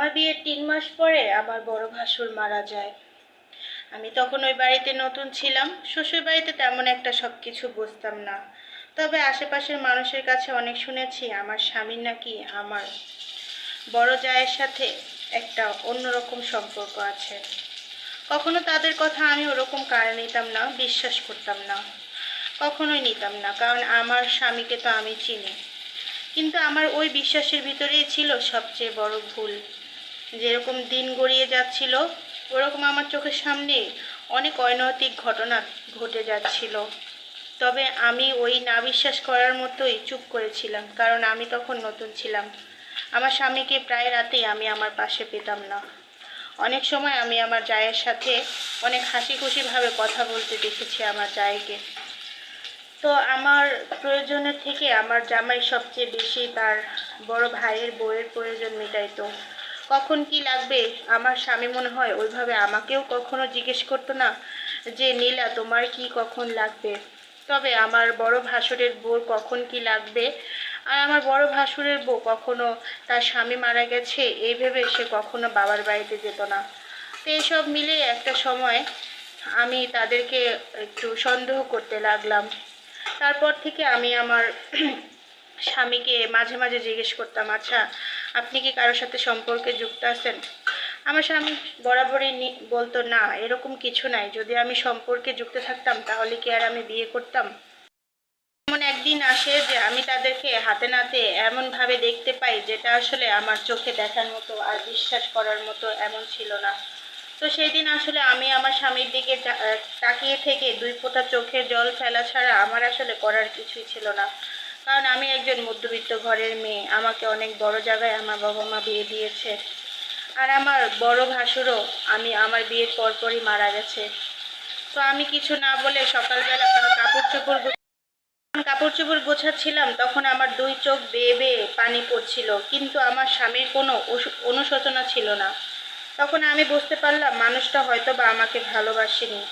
আমার বিয়ের তিন মাস পরে আমার বড় ভাসুর মারা যায়। আমি তখন ওই বাড়িতে নতুন ছিলাম। শ্বশুর বাড়িতে তেমন একটা সব কিছু বুঝতাম না। তবে আশেপাশের মানুষের কাছে অনেক শুনেছি, আমার স্বামীর নাকি আমার বড় জায়ের সাথে একটা অন্যরকম সম্পর্ক আছে। কখনো তাদের কথা আমি ওরকম কারে নিতাম না, বিশ্বাস করতাম না। কখনোই নিতাম না, কারণ আমার স্বামীকে তো আমি চিনি। কিন্তু আমার ওই বিশ্বাসের ভিতরেই ছিল সবচেয়ে বড় ভুল। যেরকম দিন গড়িয়ে যাচ্ছিল, ওরকম আমার চোখের সামনে অনেক অনৈতিক ঘটনা ঘটে যাচ্ছিল। তবে আমি ওই না বিশ্বাস করার মতোই চুপ করেছিলাম, কারণ আমি তখন নতুন ছিলাম। আমার স্বামীকে প্রায় রাতেই আমি আমার পাশে পেতাম না। অনেক সময় আমি আমার জায়ের সাথে অনেক হাসি খুশিভাবে কথা বলতে দেখেছি আমার জায়কে। তো আমার প্রয়োজনের থেকে আমার জামাই সবচেয়ে বেশি তার বড় ভাইয়ের বউয়ের প্রয়োজন মেটাইতো। কখন কি লাগবে? আমার স্বামী মনে হয় ওইভাবে আমাকেও কখনো জিজ্ঞেস করতো না যে, নীলা, তোমার কি কখন লাগবে? তবে আমার বড় ভাসুরের বউর কখন কি লাগবে? আর আমার বড় ভাসুরের বউ কখনো তার স্বামী মারা গেছে, এই ভেবে সে কখনো বাবার বাড়িতে যেত না। তো এইসব মিলে একটা সময় আমি তাদেরকে একটু সন্দেহ করতে লাগলাম। তারপর থেকে আমি আমার স্বামীকে মাঝে মাঝে জিজ্ঞেস করতাম আচ্ছা আপনি কি কারোর সাথে সম্পর্কে যুক্ত আছেন? আমার স্বামী বরাবরই বলতো, না, এরকম কিছু নাই। যদি আমি সম্পর্কে যুক্ত থাকতাম, তাহলে কি আর আমি বিয়ে করতাম? এমন একদিন আসে যে আমি তাদেরকে হাতে নাতে এমনভাবে দেখতে পাই, যেটা আসলে আমার চোখে দেখার মতো আর বিশ্বাস করার মতো এমন ছিল না। তো সেই দিন আসলে আমি আমার স্বামীর দিকে তাকিয়ে থেকে দুই ফোঁটা চোখের জল ফেলা ছাড়া আমার আসলে করার কিছুই ছিল না। কারণ আমি একজন মধ্যবিত্ত ঘরের মেয়ে। আমাকে অনেক বড় জায়গায় আমার বাবা মা বিয়ে দিয়েছে। আর আমার বড় ভাসুরও আমি, আমার বিয়ের পরপরই মারা গেছে। তো আমি কিছু না বলে সকালবেলা কাপড় চোপড় কাপড় চোপড় গোছাচ্ছিলাম, তখন আমার দুই চোখ বেয়ে বেয়ে পানি পড়ছিল। কিন্তু আমার স্বামীর কোনো অনুশোচনা ছিল না। তখন আমি বুঝতে পারলাম, মানুষটা হয়তো বা আমাকে ভালোবাসেনি।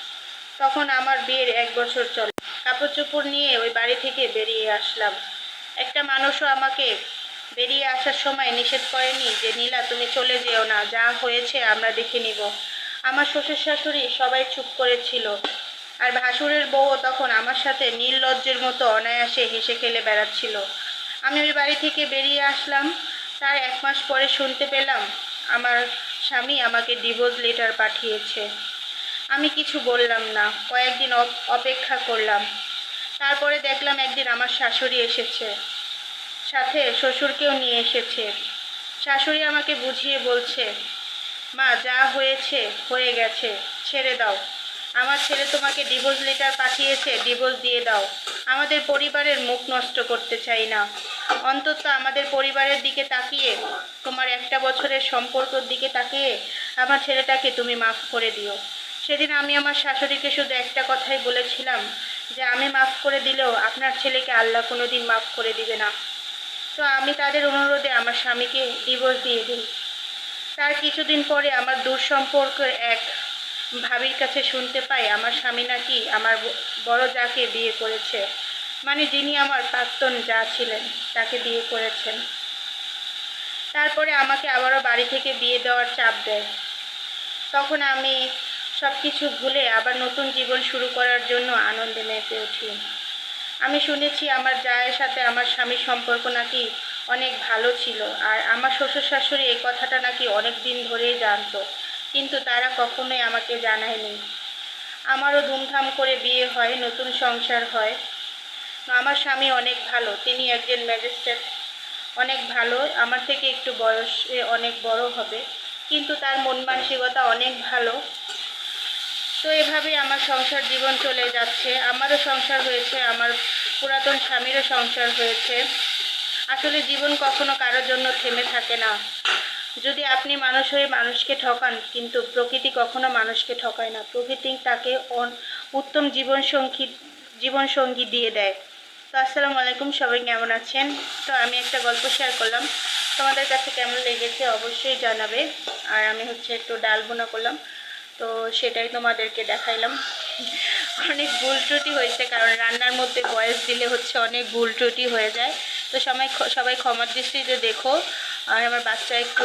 তখন আমার বিয়ের এক বছর চলে। কাপড় চোপড় নিয়ে ওই বাড়ি থেকে বেরিয়ে আসলাম। একটা মানুষও আমাকে বেরিয়ে আসার সময় নিষেধ করেনি যে, নীলা, তুমি চলে যেও না, যা হয়েছে আমরা দেখে নিব। আমার শ্বশুর শাশুড়ি সবাই চুপ করেছিল। আর ভাসুরের বউও তখন আমার সাথে নির্লজ্জের মতো অনায়াসে হেসে খেলে বেড়াচ্ছিল। আমি ওই বাড়ি থেকে বেরিয়ে আসলাম। তার এক মাস পরে শুনতে পেলাম, আমার স্বামী আমাকে ডিভোর্স লেটার পাঠিয়েছে। আমি কিছু বললাম না, কয়েকদিন অপ- অপেক্ষা করলাম। তারপরে দেখলাম একদিন আমার শাশুড়ি এসেছে। সাথে শ্বশুরকেও নিয়ে এসেছে। শাশুড়ি আমাকে বুঝিয়ে বলছে, মা, যা হয়েছে, হয়ে গেছে, ছেড়ে দাও। আমার ছেলে তোমাকে ডিভোর্স লেটার পাঠিয়েছে ডিভোর্স দিয়ে দাও। আমাদের পরিবারের মুখ নষ্ট করতে চাই না। অন্তত আমাদের পরিবারের দিকে তাকিয়ে, তোমার একটা বছরের সম্পর্কর দিকে তাকিয়ে, আমার ছেলেটাকে তুমি মাফ করে দিও। সেদিন আমি আমার শাশুড়িকে শুধু একটা কথাই বলেছিলাম, যে আমি মাফ করে দিলেও আপনার ছেলেকে আল্লাহ কোনো দিন মাফ করে দিবে না। তো আমি তাদের অনুরোধে আমার স্বামীকে ডিভোর্স দিয়ে দিই। তার কিছুদিন পরে আমার দূর সম্পর্কের এক ভাবির কাছে শুনতে পাই, আমার স্বামী নাকি আমার বড় যাকে বিয়ে করেছে মানে যিনি আমার প্রাক্তন যা ছিলেন, তাকে বিয়ে করেছেন। তারপরে আমাকে আবারও বাড়ি থেকে বিয়ে দেওয়ার চাপ দেয়। তখন আমি সব কিছু ভুলে আবার নতুন জীবন শুরু করার জন্য আনন্দে মেতে উঠি। আমি শুনেছি আমার জায়ের সাথে আমার স্বামীর সম্পর্ক নাকি অনেক ভালো ছিল আর আমার শ্বশুর শাশুড়ি এই কথাটা নাকি অনেক দিন ধরেই জানতো, কিন্তু তারা কখনোই আমাকে জানায়নি। আমারও ধুমধাম করে বিয়ে হয়, নতুন সংসার হয়। আমার স্বামী অনেক ভালো, তিনি একজন ম্যাজিস্ট্রেট। অনেক ভালো, আমার থেকে একটু বয়সে অনেক বড় হবে, কিন্তু তার মন মানসিকতা অনেক ভালো। তো এভাবেই আমার সংসার জীবন চলে যাচ্ছে। আমারও সংসার হয়েছে, আমার পুরাতন স্বামীরও সংসার হয়েছে। আসলে জীবন কখনো কারোর জন্য থেমে থাকে না। যদি আপনি মানুষ হয়ে মানুষকে ঠকান, কিন্তু প্রকৃতি কখনো মানুষকে ঠকায় না। প্রকৃতি তাকে উত্তম জীবনসঙ্গী জীবনসঙ্গী দিয়ে দেয়। তো আসসালামু আলাইকুম, সবাই কেমন আছেন? তো আমি একটা গল্প শেয়ার করলাম। তোমাদের কাছে কেমন লেগেছে অবশ্যই জানাবে। আর আমি হচ্ছে একটু ডাল বোনা করলাম। তো সেটাই তোমাদেরকে দেখাইলাম। অনেক ভুল ত্রুটি হয়েছে, কারণ রান্নার মধ্যে বয়স দিলে হচ্ছে অনেক ভুল ত্রুটি হয়ে যায়। তো সবাই সবাই ক্ষমার দৃষ্টিতে দেখো। আর আমার বাচ্চা একটু